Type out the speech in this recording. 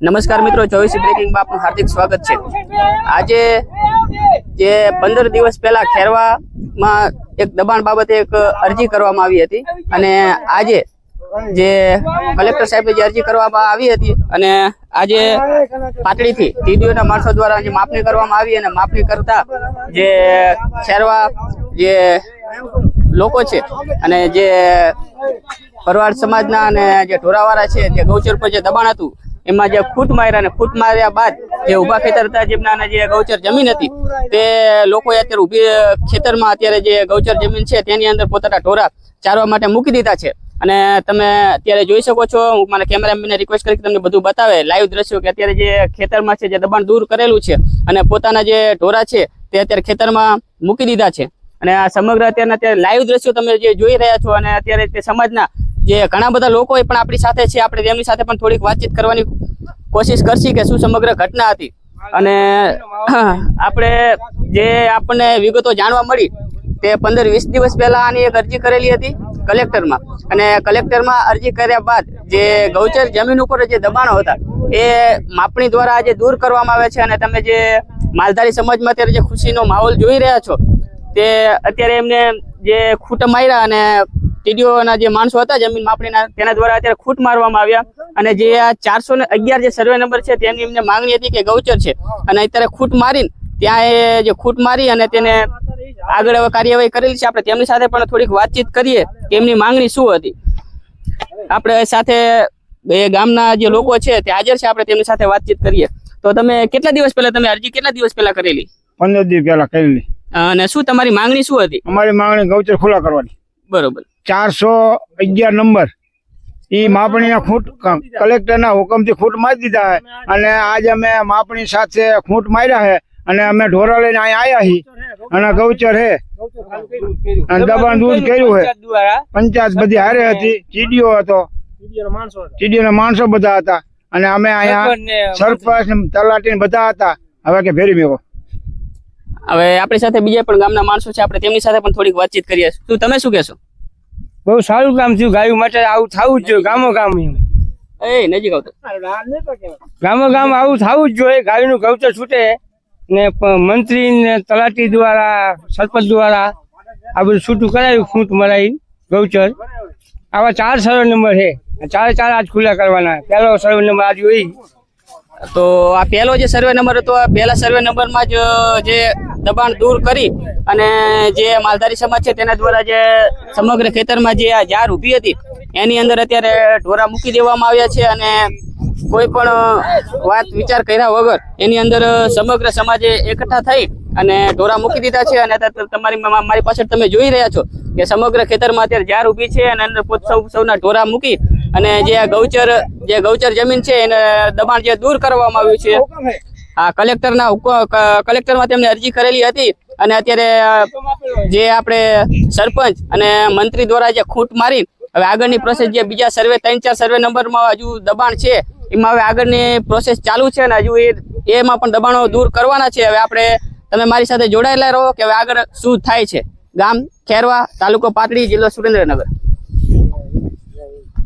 નમસ્કાર મિત્રો, ચોવીસી બ્રેકિંગમાં આપનું હાર્દિક સ્વાગત છે. આજે જે પંદર દિવસ પહેલા ખેરવામાં એક દબાણ બાબતે એક અરજી કરવામાં આવી હતી અને આજે જે કલેક્ટર સાહેબે જે અરજી કરવામાં આવી હતી અને આજે પાતળીથી ટીડીઓના માણસો દ્વારા જે માપણી કરવામાં આવી અને માપણી કરતા જે ખેરવા જે લોકો છે અને જે પરવાર સમાજના અને જે ઢોરાવાળા છે, જે ગૌચર પર જે દબાણ હતું એમાં જે ખૂટ માર્યા અને ખૂટ માર્યા બાદ જે ઊભા ખેતર હતા, જેમના જે ગૌચર જમીન હતી, તે લોકોએ અત્યારે ઊભી ખેતરમાં અત્યારે જે ગૌચર જમીન છે, તેની અંદર પોતાના ઢોરા ચારવા માટે મૂકી દીધા છે. અને તમે અત્યારે જોઈ શકો છો, હું મને કેમેરામેનને રિક્વેસ્ટ કરી તમને બધું બતાવે લાઈવ દ્રશ્યો કે અત્યારે જે ખેતરમાં છે, જે દબાણ દૂર કરેલું છે, અને પોતાના જે ઢોરા છે, તે અત્યારે ખેતરમાં મૂકી દીધા છે. અને આ સમગ્ર અત્યારના અત્યારે લાઈવ દ્રશ્યો તમે જે જોઈ રહ્યા છો, અને અત્યારે તે સમાજના જે ઘણા બધા લોકો પણ આપણી સાથે છે, આપણે તેમની સાથે પણ થોડીક વાતચીત કરવાની કોશિશ કરશી કે શું સમગ્ર ઘટના હતી. અને આપણે જે આપણને વિગતો જાણવા મળી તે પંદર વીસ દિવસ પહેલા આની એક અરજી કરેલી હતી કલેક્ટરમાં. અને કલેક્ટરમાં અરજી કર્યા બાદ જે ગૌચર જમીન ઉપર જે દબાણો હતા એ માપણી દ્વારા આજે દૂર કરવામાં આવે છે અને તમે જે માલધારી સમાજમાં અત્યારે જે ખુશીનો માહોલ જોઈ રહ્યા છો તે અત્યારે એમને જે ખૂટ માર્યા અને ટીડીઓના જે માણસો હતા જમીન માપણીના તેના દ્વારા અત્યારે ખૂટ મારવામાં આવ્યા. અને જે આ ચારસો જે સર્વે નંબર છે તેની એમને માંગણી હતી કે ગૌચર છે. અને અત્યારે ખૂટ મારીને ત્યાં એ જે ખૂટ મારી અને તેને આગળ હવે કાર્યવાહી કરેલી છે. આપણે તેમની સાથે પણ થોડીક વાતચીત કરીએ કે એમની માંગણી શું હતી. આપણે સાથે એ ગામના જે લોકો છે તે હાજર છે. આપણે તેમની સાથે વાતચીત કરીએ. તો તમે કેટલા દિવસ પહેલા તમે અરજી કેટલા દિવસ પહેલા કરેલી? પંદર દિવસ પહેલા કરેલી. અને શું તમારી માંગણી શું હતી? અમારી માંગણી ગૌચર ખુલ્લા કરવાની. બરોબર. ચારસો અગિયાર નંબર. ઈ માપણીના ખૂંટ કલેક્ટરના હુકમથી ખૂટ મારી દીધા છે અને આજે અમે માપણી સાથે ખૂંટ માર્યા છે અને અમે ઢોરા લઈને અહીંયા આવ્યા છીએ અને ગૌચર હે. અને દબાણ દૂધ કર્યું છે પંચાયત બધી હારે હતી. ચીડીઓ હતો. ચીડીઓના માણસો બધા હતા. અને અમે અહીંયા સરપંચ ને તલાટી બધા હતા. હવે કે ફેરી મેકો હવે આપણી સાથે બીજા પણ ગામના માણસો છે આપણે તેમની સાથે પણ થોડીક વાતચીત કરીએ શું તમે શું કહેશો? બહુ સારું કામ થયું ગાયું માટે આવું થવું જ જોઈએ ગામો ગામ એમ. એ નજીક આવતો. ગામો ગામ આવું થવું જ જોઈએ ગાયનું ગૌચર છૂટે ને મંત્રી ને તલાટી દ્વારા સરપંચ દ્વારા આ બધું છૂટું કરાયું ફૂટ મરાઈ ગૌચર. આવા ચાર સર્વે નંબર છે. ચારે ચાર આજ ખુલ્લા કરવાના. પહેલો સર્વે નંબર આજ હોય. તો આ પહેલો જે સર્વે નંબર હતો આ પહેલા સર્વે નંબરમાં જ જે દબાણ દૂર કરી અને જે માલધારી સમાજ છે તેના દ્વારા જે સમગ્ર ખેતરમાં જે આ ઝાર ઊભી હતી, એની અંદર અત્યારે ઢોરા મૂકી દેવામાં આવ્યા છે અને કોઈ પણ વાત, વિચાર કર્યા વગર એની અંદર સમગ્ર સમાજે એકઠા થઈ અને ઢોરા મૂકી દીધા છે અને તમારી મારી પાછળ તમે જોઈ રહ્યા છો કે સમગ્ર ખેતરમાં અત્યારે ઝાર ઊભી છે અને અંદર સૌ, સૌના ઢોરા મૂકી અને જે ગૌચર જે ગૌચર જમીન છે એને દબાણ જે દૂર કરવામાં આવ્યું છે. આ કલેક્ટરના કલેક્ટરમાં તેમને અરજી કરેલી હતી અને અત્યારે જે આપણે સરપંચ અને મંત્રી દ્વારા જે ખૂટ મારી, હવે આગળની પ્રોસેસ જે બીજા સર્વે ત્રણ ચાર સર્વે નંબરમાં હજુ દબાણ છે, એમાં હવે આગળની પ્રોસેસ ચાલુ છે અને હજુ એ, એમાં પણ દબાણો દૂર કરવાના છે. હવે આપણે, તમે મારી સાથે જોડાયેલા રહો કે હવે આગળ શું થાય છે. ગામ ખેરવા, તાલુકો પાટડી, જિલ્લો સુરેન્દ્રનગર.